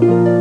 Thank you.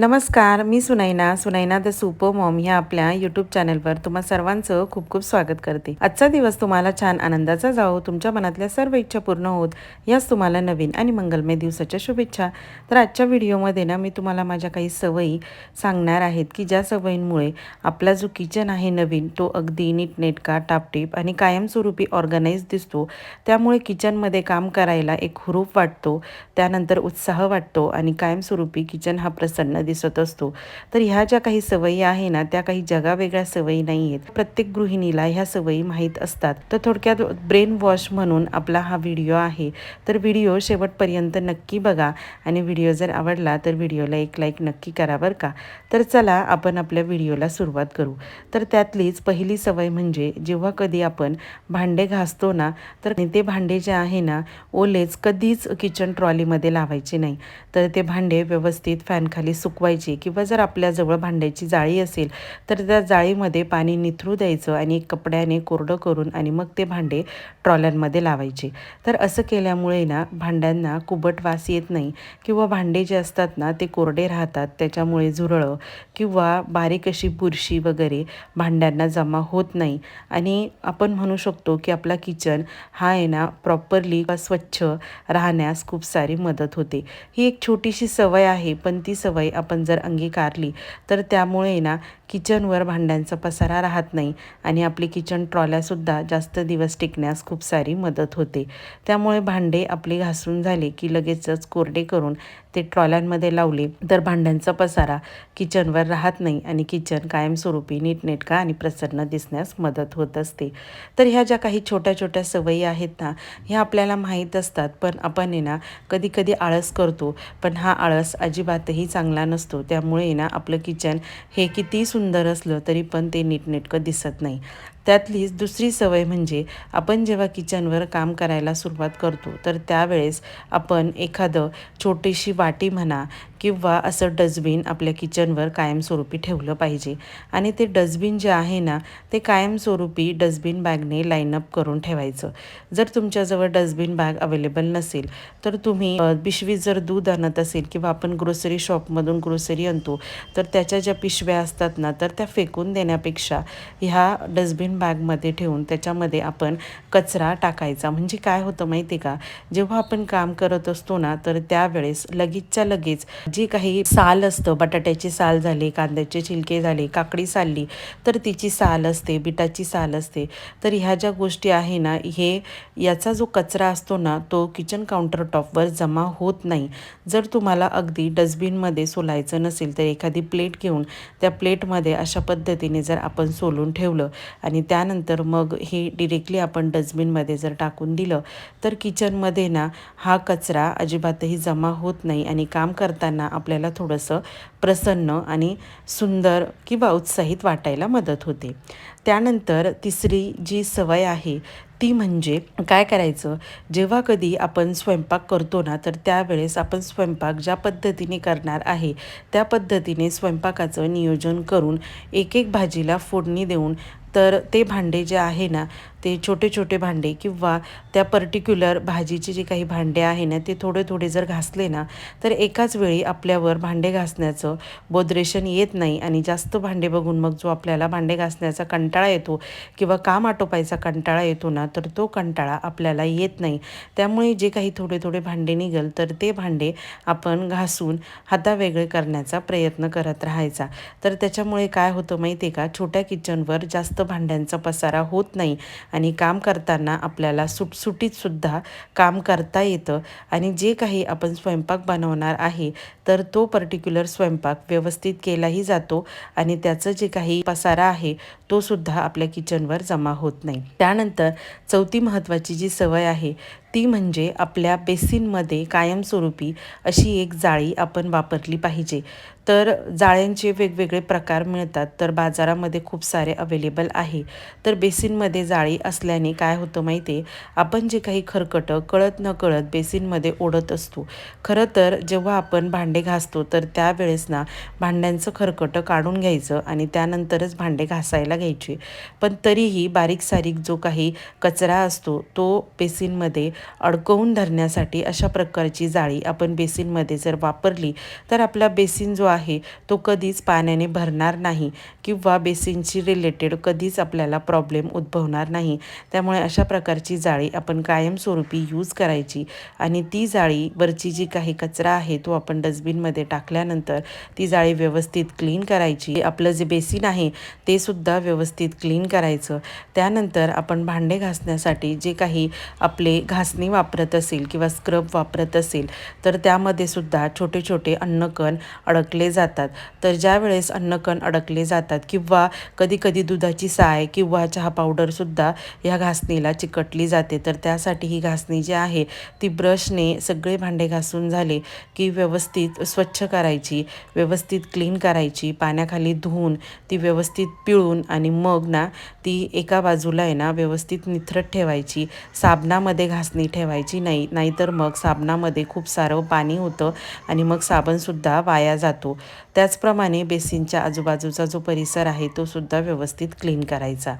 नमस्कार मी Sunaina. Sunaina the super mom ह्या आपल्या यूट्यूब चॅनलवर तुम्हा सर्वांचं खूप खूप स्वागत करते. आजचा दिवस तुम्हाला छान आनंदाचा जाओ तुमच्या मनातल्या सर्व इच्छा पूर्ण होत याच तुम्हाला नवीन आणि मंगलमय दिवसाच्या शुभेच्छा. तर आजच्या व्हिडिओमध्ये ना मी तुम्हाला माझ्या काही सवयी सांगणार आहेत की ज्या सवयींमुळे आपला जो किचन आहे नवीन तो अगदी नीटनेटका टापटीप आणि कायमस्वरूपी ऑर्गनाईज दिसतो. त्यामुळे किचनमध्ये काम करायला एक हुरूप वाटतो त्यानंतर उत्साह वाटतो आणि कायमस्वरूपी किचन हा प्रसन्न दिसत असतो. तर ह्या ज्या काही सवयी आहे ना त्या काही जगावेगळ्या सवयी नाही आहेत प्रत्येक गृहिणीला ह्या सवयी माहीत असतात. तर थोडक्यात ब्रेन वॉश म्हणून आपला हा व्हिडिओ आहे. तर व्हिडिओ शेवटपर्यंत नक्की बघा आणि व्हिडिओ जर आवडला तर व्हिडिओला एक लाईक नक्की करा बरं का. तर चला आपण आपल्या व्हिडिओला सुरुवात करू. तर त्यातलीच पहिली सवय म्हणजे जेव्हा कधी आपण भांडे घासतो ना तर ते भांडे जे आहे ना ओलेच कधीच किचन ट्रॉलीमध्ये लावायचे नाही. तर ते भांडे व्यवस्थित फॅनखाली सुकवायचे किंवा जर आपल्याजवळ भांड्याची जाळी असेल तर त्या जाळीमध्ये पाणी निथरू द्यायचं आणि कपड्याने कोरडं करून आणि मग ते भांडे ट्रॉल्यांमध्ये लावायचे. तर असं केल्यामुळे ना भांड्यांना कुबट वास येत नाही किंवा भांडे जे असतात ना ते कोरडे राहतात. त्याच्यामुळे झुरळं किंवा बारीक अशी बुरशी वगैरे भांड्यांना जमा होत नाही. आणि आपण म्हणू शकतो की आपला किचन हा आहे ना प्रॉपरली स्वच्छ राहण्यास खूप सारी मदत होते. ही एक छोटीशी सवय आहे पण ती सवय आपण आपण जर अंगीकारली तर त्यामुळे ना किचनवर भांड्यांचा पसारा राहत नाही आणि आपली किचन ट्रॉल्यासुद्धा जास्त दिवस टिकण्यास खूप सारी मदत होते. त्यामुळे भांडे आपले घासून झाले की लगेचच कोरडे करून ते ट्रॉल्यांमध्ये लावले. तर भांड्यांचा पसारा किचनवर राहत नाही आणि किचन कायमस्वरूपी नीटनेटका आणि प्रसन्न दिसण्यास मदत होत असते. तर ह्या ज्या काही छोट्या छोट्या सवयी आहेत ना ह्या आपल्याला माहीत असतात. पण आपण आहे ना कधी कधी आळस करतो. पण हा आळस अजिबातही चांगला नसतो. त्यामुळे ना आपलं किचन हे किती सुंदर असलं तरी पण ते नीटनेटकं दिसत नाही. त्यातलीच दुसरी सवय म्हणजे आपण जेव्हा किचनवर काम करायला सुरुवात करतो तर त्यावेळेस आपण एखादं छोटीशी वाटी म्हणा किंवा असं डस्टबिन आपल्या किचनवर कायमस्वरूपी ठेवलं पाहिजे. आणि ते डस्टबिन जे आहे ना ते कायमस्वरूपी डस्टबिन बॅगने लाईनअप करून ठेवायचं. जर तुमच्याजवळ डस्टबिन बॅग अवेलेबल नसेल तर तुम्ही पिशवीत जर दूध आणत असेल किंवा आपण ग्रोसरी शॉपमधून ग्रोसरी आणतो तर त्याच्या ज्या पिशव्या असतात ना तर त्या फेकून देण्यापेक्षा ह्या डस्टबिन बॅगमध्ये ठेवून त्याच्यामध्ये आपण कचरा टाकायचा. म्हणजे काय होतं माहिती आहे का? जेव्हा आपण काम करत असतो ना तर त्यावेळेस लगेचच्या लगेच जी काही साल असतं बटाट्याची साल झाली कांद्याचे छिलके झाले काकडी सालली तर तिची साल असते बिटाची साल असते. तर ह्या ज्या गोष्टी आहे ना हे याचा जो कचरा असतो ना तो किचन काउंटर टॉपवर जमा होत नाही. जर तुम्हाला अगदी डस्टबिनमध्ये सोलायचं नसेल तर एखादी प्लेट घेऊन त्या प्लेटमध्ये अशा पद्धतीने जर आपण सोलून ठेवलं आणि त्यानंतर मग हे डिरेक्टली आपण डस्टबिनमध्ये जर टाकून दिलं तर किचनमध्ये ना हा कचरा अजिबातही जमा होत नाही आणि काम करताना आपल्याला थोडंसं प्रसन्न आणि सुंदर किंवा उत्साहित वाटायला मदत होते. त्यानंतर तिसरी जी सवय आहे ती म्हणजे काय करायचं? जेव्हा कधी आपण स्वयंपाक करतो ना तर त्यावेळेस आपण स्वयंपाक ज्या पद्धतीने करणार आहे त्या पद्धतीने स्वयंपाकाचं नियोजन करून एक एक भाजीला फोडणी देऊन तर ते भांडे जे आहे ना ते छोटे छोटे भांडे किंवा त्या पर्टिक्युलर भाजीचे जे काही भांडे आहे ना ते थोडे थोडे जर घासले ना तर एकाच वेळी आपल्यावर भांडे घासण्याचं बोधरेशन येत नाही आणि जास्त भांडे बघून मग जो आपल्याला भांडे घासण्याचा कंटाळा येतो किंवा काम आटोपायचा कंटाळा येतो ना तर तो कंटाळा आपल्याला येत नाही. त्यामुळे जे काही थोडे थोडे भांडे निघल तर ते भांडे आपण घासून हातावेगळे करण्याचा प्रयत्न करत राहायचा. तर त्याच्यामुळे काय होतं माहिती आहे का? छोट्या किचनवर जास्त भांड्यांचा पसारा होत नाही. आणि काम करताना आपल्याला सुटसुटीतसुद्धा काम करता येतं. आणि जे काही आपण स्वयंपाक बनवणार आहे तर तो पर्टिक्युलर स्वयंपाक व्यवस्थित केलाही जातो आणि त्याचं जे काही पसारा आहे तो सुद्धा आपल्या किचनवर जमा होत नाही. त्यानंतर चौथी महत्त्वाची जी सवय आहे ती म्हणजे आपल्या बेसिनमध्ये कायमस्वरूपी अशी एक जाळी आपण वापरली पाहिजे. तर जाळ्यांचे वेगवेगळे प्रकार मिळतात तर बाजारामध्ये खूप सारे अवेलेबल आहे. तर बेसिनमध्ये जाळी असल्याने काय होतं माहिती आहे आपण जे काही खरकटं कळत न कळत बेसिनमध्ये ओढत असतो. खरं तर जेव्हा आपण भांडे घासतो तर त्यावेळेस ना भांड्यांचं खरकटं काढून घ्यायचं आणि त्यानंतरच भांडे घासायला घ्यायचे. पण तरीही बारीक सारीक जो काही कचरा असतो तो बेसिनमध्ये अडकवून धरण्यासाठी अशा प्रकारची जाळी आपण बेसिनमध्ये जर वापरली तर आपला बेसिन जो आहे तो कधीच पाण्याने भरणार नाही किंवा बेसिनची रिलेटेड कधीच आपल्याला प्रॉब्लेम उद्भवणार नाही. त्यामुळे अशा प्रकारची जाळी आपण कायमस्वरूपी यूज करायची आणि ती जाळी वरची जी काही कचरा आहे तो आपण डस्टबिनमध्ये टाकल्यानंतर ती जाळी व्यवस्थित क्लीन करायची. आपलं जे बेसिन आहे ते सुद्धा व्यवस्थित क्लीन करायचं. त्यानंतर आपण भांडे घासण्यासाठी जे काही आपले घास घासणी वापरत असेल किंवा स्क्रब वापरत असेल तर त्यामध्ये सुद्धा छोटे छोटे अन्नकण अडकले जातात. तर ज्या वेळेस अन्नकण अडकले जातात किंवा कधीकधी दुधाची साय किंवा चहा पावडरसुद्धा ह्या घासणीला चिकटली जाते तर त्यासाठी ही घासणी जी आहे ती ब्रशने सगळे भांडे घासून झाले की व्यवस्थित स्वच्छ करायची व्यवस्थित क्लीन करायची पाण्याखाली धुवून ती व्यवस्थित पिळून आणि मग ना ती एका बाजूला आहे ना व्यवस्थित निथरट ठेवायची. साबणामध्ये घासणी ठेवायची. नाही नाहीतर मग साबणामध्ये खूप सारं पाणी होतं आणि मग साबणसुद्धा वाया जातो. त्याचप्रमाणे बेसिनच्या आजूबाजूचा जो परिसर आहे तो सुद्धा व्यवस्थित क्लीन करायचा.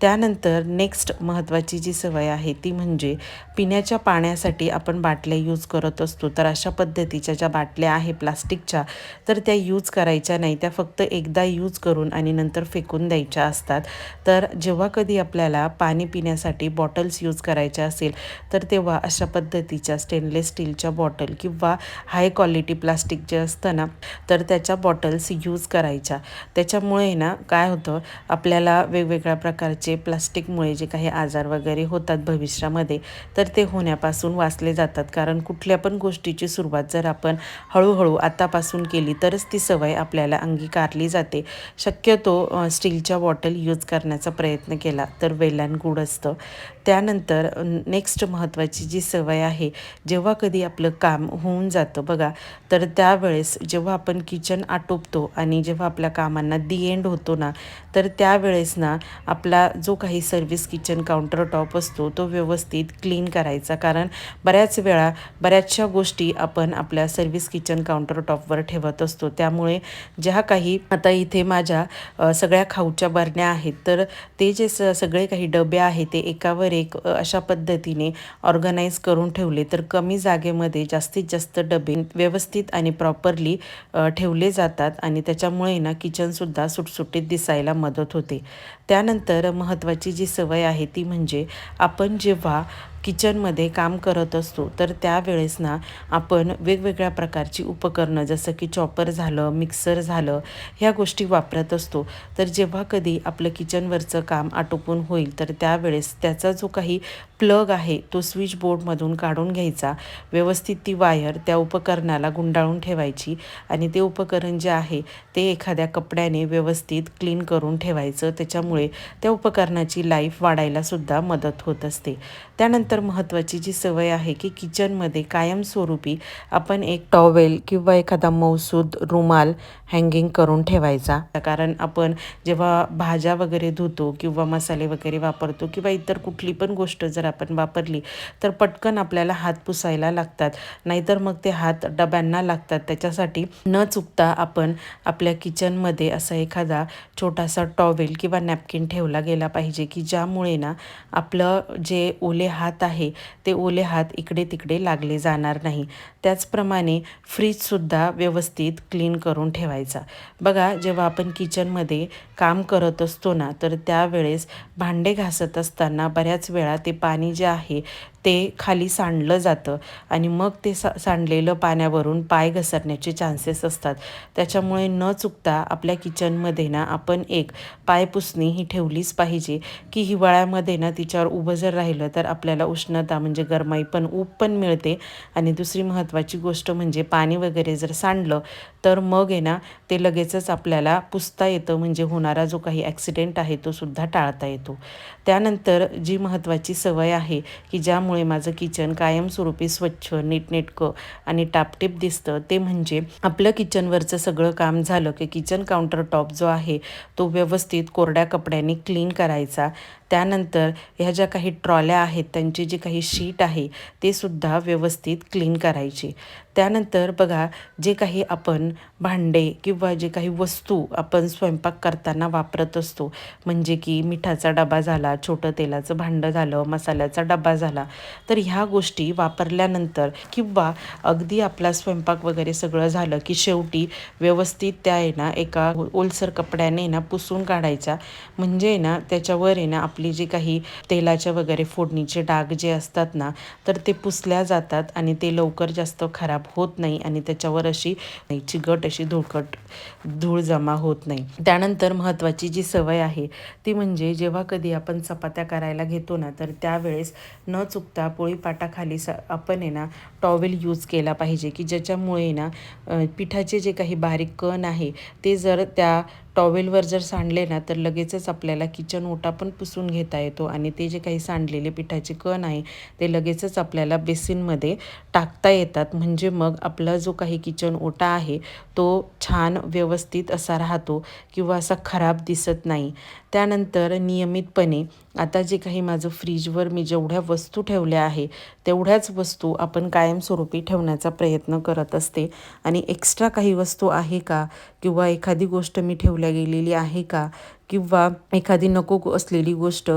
त्यानंतर नेक्स्ट महत्त्वाची जी सवय आहे ती म्हणजे पिण्याच्या पाण्यासाठी आपण बाटल्या यूज करत असतो. तर अशा पद्धतीच्या ज्या बाटल्या आहे प्लास्टिकच्या तर त्या यूज करायच्या नाही. त्या फक्त एकदा यूज करून आणि नंतर फेकून द्यायच्या असतात. तर जेव्हा कधी आपल्याला पाणी पिण्यासाठी बॉटल्स यूज करायच्या असेल तर तेव्हा अशा पद्धतीच्या स्टेनलेस स्टीलच्या बॉटल किंवा हाय क्वालिटी प्लास्टिक जे असतं ना तर त्याच्या बॉटल्स यूज करायच्या. त्याच्यामुळे ना काय होतं आपल्याला वेगवेगळ्या प्रकारचे प्लास्टिकमुळे जे काही आजार वगैरे होतात भविष्यामध्ये तर ते होण्यापासून वाचले जातात. कारण कुठल्या पण गोष्टीची सुरुवात जर आपण हळूहळू आतापासून केली तरच ती सवय आपल्याला अंगीकारली जाते. शक्यतो स्टीलच्या बॉटल यूज करण्याचा प्रयत्न केला तर वेल अँड गुड असतं त्यानंतर नेक्स्ट महत्त्वाची जी सवय आहे जेव्हा कधी आपलं काम होऊन जातं बघा तर त्यावेळेस जेव्हा आपण किचन आटोपतो आणि जेव्हा आपल्या कामांना दी एंड होतो ना तर त्यावेळेस ना आपला जो काही सर्व्हिस किचन काउंटर टॉप असतो तो व्यवस्थित क्लीन करायचा. कारण बऱ्याच वेळा बऱ्याचशा गोष्टी आपण आपल्या सर्व्हिस किचन काउंटर टॉपवर ठेवत असतो. त्यामुळे ज्या काही आता इथे माझ्या सगळ्या खाऊच्या बरण्या आहेत तर ते जे स सगळे काही डबे आहेत ते एकावर एक अशा पद्धतीने ऑर्गनाईज करून ठेवले तर कमी जागेमध्ये जास्तीत जास्त डबे व्यवस्थित आणि प्रॉपरली ठेवले जातात आणि त्याच्यामुळे ना किचनसुद्धा सुटसुटीत दिसायला मदत होते. त्यानंतर महत्त्वाची जी सवय आहे ती म्हणजे आपण जेव्हा किचनमध्ये काम करत असतो तर त्यावेळेस ना आपण वेगवेगळ्या प्रकारची उपकरणं जसं की चॉपर झालं मिक्सर झालं ह्या गोष्टी वापरत असतो. तर जेव्हा कधी आपलं किचनवरचं काम आटोपून होईल तर त्यावेळेस त्याचा जो काही प्लग आहे तो स्विच बोर्डमधून काढून घ्यायचा. व्यवस्थित ती वायर त्या उपकरणाला गुंडाळून ठेवायची आणि ते उपकरण जे आहे ते एखाद्या कपड्याने व्यवस्थित क्लीन करून ठेवायचं. त्याच्यामुळे त्या उपकरणाची लाईफ वाढायला सुद्धा मदत होत असते. त्यानंतर तर महत्त्वाची जी सवय आहे की किचनमध्ये कायमस्वरूपी आपण एक टॉवेल किंवा एखादा मौसूद रुमाल हँगिंग करून ठेवायचा. कारण आपण जेव्हा भाज्या वगैरे धुतो किंवा मसाले वगैरे वापरतो किंवा इतर कुठली पण गोष्ट जर आपण वापरली तर पटकन आपल्याला हात पुसायला लागतात. नाहीतर मग ते हात डब्यांना लागतात. त्याच्यासाठी न चुकता आपण आपल्या किचनमध्ये असा एखादा छोटासा टॉवेल किंवा नॅपकिन ठेवला गेला पाहिजे की ज्यामुळे ना आपलं जे ओले हात आहे. ते ओले हात इकडे तिकडे लागले जाणार नाही. त्याचप्रमाणे फ्रीजसुद्धा व्यवस्थित क्लीन करून ठेवायचा. बघा जेव्हा आपण किचनमध्ये काम करत असतो ना तर त्यावेळेस भांडे घासत असताना बऱ्याच वेळा ते पाणी जे आहे ते खाली सांडलं जातं आणि मग ते सा सांडलेलं पाण्यावरून पाय घसरण्याचे चान्सेस असतात. त्याच्यामुळे न चुकता आपल्या किचनमध्ये ना आपण एक पायपुसणी ही ठेवलीच पाहिजे की हिवाळ्यामध्ये ना तिच्यावर उभं जर राहिलं तर आपल्याला उष्णता म्हणजे गरमाई पण ऊब पण मिळते. आणि दुसरी महत्त्वाची गोष्ट म्हणजे पाणी वगैरे जर सांडलं तर मग आहे ना ते लगेचच आपल्याला पुसता येतं म्हणजे होणारा जो काही ॲक्सिडेंट आहे तो सुद्धा टाळता येतो. त्यानंतर जी महत्त्वाची सवय आहे की ज्यामुळे त्यामुळे माझं किचन कायमस्वरूपी स्वच्छ नीटनेटकं आणि टापटीप दिसतं. ते म्हणजे आपलं किचनवरचं सगळं काम झालं की किचन काउंटर टॉप जो आहे तो व्यवस्थित कोरड्या कपड्यांनी क्लीन करायचा. त्यानंतर ह्या ज्या काही ट्रॉल्या आहेत त्यांची जी काही शीट आहे ते सुद्धा व्यवस्थित क्लीन करायची. त्यानंतर बघा जे काही आपण भांडे किंवा जे काही वस्तू आपण स्वयंपाक करताना वापरत असतो म्हणजे की मिठाचा डबा झाला छोटं तेलाचं भांडं झालं मसाल्याचा डबा झाला तर ह्या गोष्टी वापरल्यानंतर किंवा अगदी आपला स्वयंपाक वगैरे सगळं झालं की शेवटी व्यवस्थित त्या आहे ना एका ओलसर कपड्याने ना पुसून काढायच्या म्हणजे ना त्याच्यावर आहे ना आपली जी काही तेलाच्या वगैरे फोडणीचे डाग जे असतात ना तर ते पुसल्या जातात आणि ते लवकर जास्त खराब होत नाही आणि त्याच्यावर अशी चिकट अशी धुळकट धूळ जमा होत नाही. त्यानंतर महत्त्वाची जी सवय आहे ती म्हणजे जेव्हा कधी आपण चपात्या करायला घेतो ना तर त्यावेळेस न चुकता पोळीपाटाखाली स आपण आहे ना टॉवेल यूज केला पाहिजे की ज्याच्यामुळे ना पिठाचे जे काही बारीक कण आहे ते जर त्या टॉवेलवर जर सांडले ना तर लगेचच आपल्याला किचन ओटा पण पुसून घेता येतो आणि ते जे काही सांडलेले पिठाचे कण आहे ते लगेचच आपल्याला बेसिनमध्ये टाकता येतात. म्हणजे मग आपला जो काही किचन ओटा आहे तो छान व्यवस्थित असा राहतो किंवा असा खराब दिसत नाही. त्यानंतर नियमितपणे आता जे काही माझं फ्रीजवर मी जेवढ्या वस्तू ठेवल्या आहे तेवढ्याच वस्तू आपण कायमस्वरूपी ठेवण्याचा प्रयत्न करत असते. आणि एक्स्ट्रा काही वस्तू आहे का? किंवा एखादी गोष्ट मी ठेवल्या गेलेली आहे का? किंवा एखादी नको असलेली गोष्ट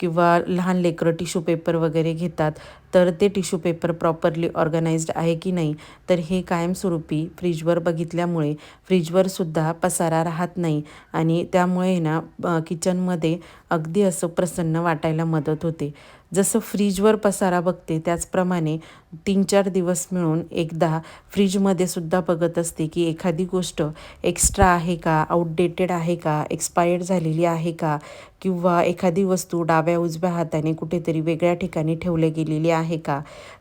किंवा लहान लेकरं टिश्यू पेपर वगैरे घेतात तर ते टिश्यू पेपर प्रॉपरली ऑर्गनाइज्ड आहे की नाही? तर हे कायमस्वरूपी फ्रीजवर बघितल्यामुळे फ्रीजवर सुद्धा पसारा राहत नाही आणि त्यामुळे ना किचनमध्ये अगदी असं प्रसन्न वाटायला मदत होते. जसं फ्रीजवर पसारा बघते त्याचप्रमाणे तीन चार दिवस मिळून एकदा फ्रीजमध्ये सुद्धा बघत असते की एखादी गोष्ट एक्स्ट्रा आहे का आउटडेटेड आहे का एक्सपायर्ड झालेली आहे का किंवा एखादी वस्तू डाव्या उजव्या हाताने कुठेतरी वेगळ्या ठिकाणी ठेवली गेलेली आहे का?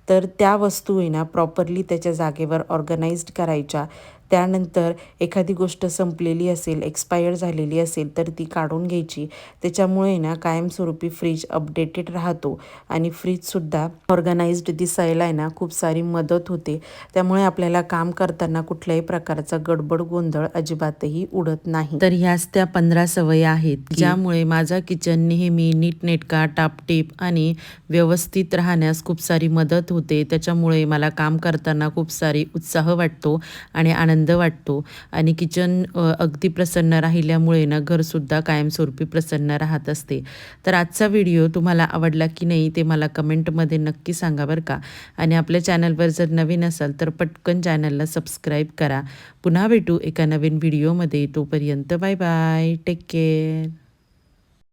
तर त्या वस्तू आहे ना प्रॉपरली त्याच्या जागेवर ऑर्गनाइज्ड करायच्या. त्यानंतर एखादी गोष्ट संपलेली असेल एक्सपायर झालेली असेल तर ती काढून घ्यायची. त्याच्यामुळे ना कायमस्वरूपी फ्रीज अपडेटेड राहतो आणि फ्रीजसुद्धा ऑर्गनाइज्ड दिसायला आहे ना खूप सारी मदत होते. त्यामुळे आपल्याला काम करताना कुठल्याही प्रकारचा गडबड गोंधळ अजिबातही उडत नाही. तर ह्याच त्या पंधरा सवयी आहेत ज्यामुळे माझा किचन नेहमी नीटनेटका टापटीप आणि व्यवस्थित राहण्यास खूप सारी मदत होते. त्याच्यामुळे मला काम करताना खूप सारी उत्साह वाटतो आणि आनंद आनंद वाटतो. आणि किचन अगदी प्रसन्न राहिल्यामुळे ना घरसुद्धा कायमस्वरूपी प्रसन्न राहत असते. तर आजचा व्हिडिओ तुम्हाला आवडला की नाही ते मला कमेंटमध्ये नक्की सांगा बरं का. आणि आपल्या चॅनलवर जर नवीन असाल तर पटकन चॅनलला सबस्क्राईब करा. पुन्हा भेटू एका नवीन व्हिडिओमध्ये तोपर्यंत बाय बाय टेक केअर